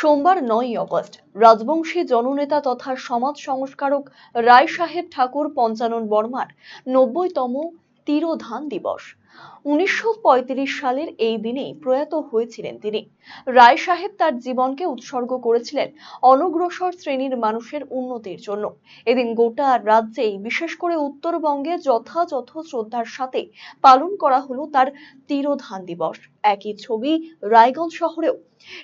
সোমবার নয় অগস্ট, রাজবংশী জননেতা তথা সমাজ সংস্কারক রায় সাহেব ঠাকুর পঞ্চানন বর্মার নব্বইতম তিরোধান দিবস। উনিশশো পঁয়ত্রিশ সালের এই দিনেই প্রয়াত হয়েছিলেন তিনি। রায় সাহেব তার জীবনকে উৎসর্গ করেছিলেন অনগ্রসর শ্রেণির মানুষের উন্নতির জন্য। এদিন গোটা রাজ্যেই, বিশেষ করে উত্তরবঙ্গে যথাযথ শ্রদ্ধার সাথে পালন করা হলো তার তিরোধান দিবস। একই ছবি রায়গঞ্জ শহরেও।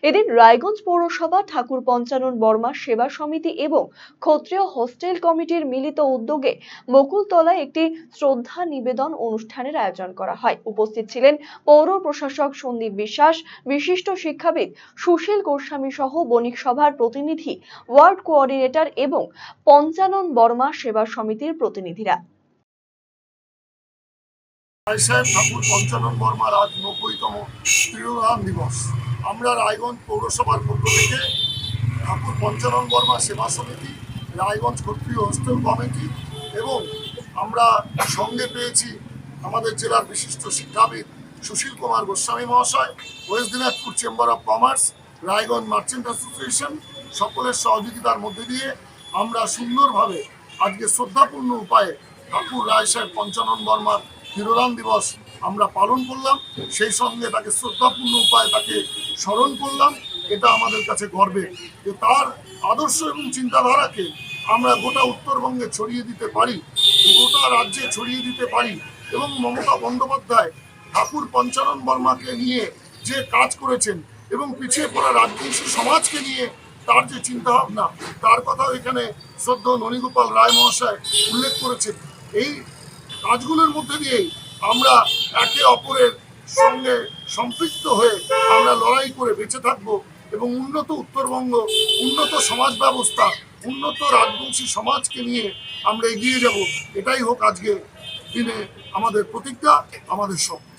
এদিন রায়গঞ্জ পৌরসভা, ঠাকুর পঞ্চানন বর্মা সেবা সমিতি এবং ক্ষত্রিয় হোস্টেল কমিটির মিলিত উদ্যোগে বকুলতলায় একটি শ্রদ্ধা নিবেদন অনুষ্ঠানের আয়োজন করা হয়। উপস্থিত ছিলেন পৌর প্রশাসক সন্দীপ বিশ্বাস, বিশিষ্ট শিক্ষাবিদ সুশীল গোস্বামী সহ বণিক সভার প্রতিনিধি, ওয়ার্ড কোঅর্ডিনেটর এবং পঞ্চানন বর্মা সেবা সমিতির প্রতিনিধিরা। ঠাকুর পঞ্চানন বর্মার আজ নব্বইতম দিবস। আমরা রায়গঞ্জ পৌরসভার পক্ষ থেকে ঠাকুর পঞ্চানন বর্মা সেবা সমিতি, রায়গঞ্জ ক্ষত্রিয় হোস্টেল কমিটি এবং আমরা সঙ্গে পেয়েছি আমাদের জেলার বিশিষ্ট শিক্ষাবিদ সুশীল কুমার গোস্বামী মহাশয়, West Dinajpur chamber of commerce, Raiganj merchant association, সকলের সহযোগিতার মধ্যে দিয়ে আমরা সুন্দরভাবে আজকে শ্রদ্ধাপূর্ণ উপায়ে ঠাকুর রায় সাহেব পঞ্চানন বর্মার হিরোদান দিবস আমরা পালন করলাম, সেই সঙ্গে তাকে শ্রদ্ধাপূর্ণ উপায়ে তাকে স্মরণ করলাম, এটা আমাদের কাছে গর্বের যে তার আদর্শ এবং চিন্তাধারাকে আমরা গোটা উত্তরবঙ্গে ছড়িয়ে দিতে পারি, গোটা রাজ্যে ছড়িয়ে দিতে পারি এবং মমতা বন্দ্যোপাধ্যায়, ঠাকুর পঞ্চানন বর্মাকে নিয়ে যে কাজ করেছেন এবং পিছিয়ে পড়া রাজবংশী সমাজকে নিয়ে তার যে চিন্তাভাবনা, তার কথাও এখানে শ্রদ্ধ ননীগোপাল রায় মহাশয় উল্লেখ করেছেন। এই কাজগুলোর মধ্যে দিয়েই আমরা একে অপরের সঙ্গে সম্পৃক্ত হয়ে আমরা লড়াই করে বেঁচে থাকব এবং উন্নত উত্তরবঙ্গ, উন্নত সমাজ ব্যবস্থা, উন্নত রাজবংশী সমাজকে নিয়ে আমরা এগিয়ে যাব। এটাই হোক আজকে দিনে আমাদের প্রতিজ্ঞা, আমাদের স্বপ্ন।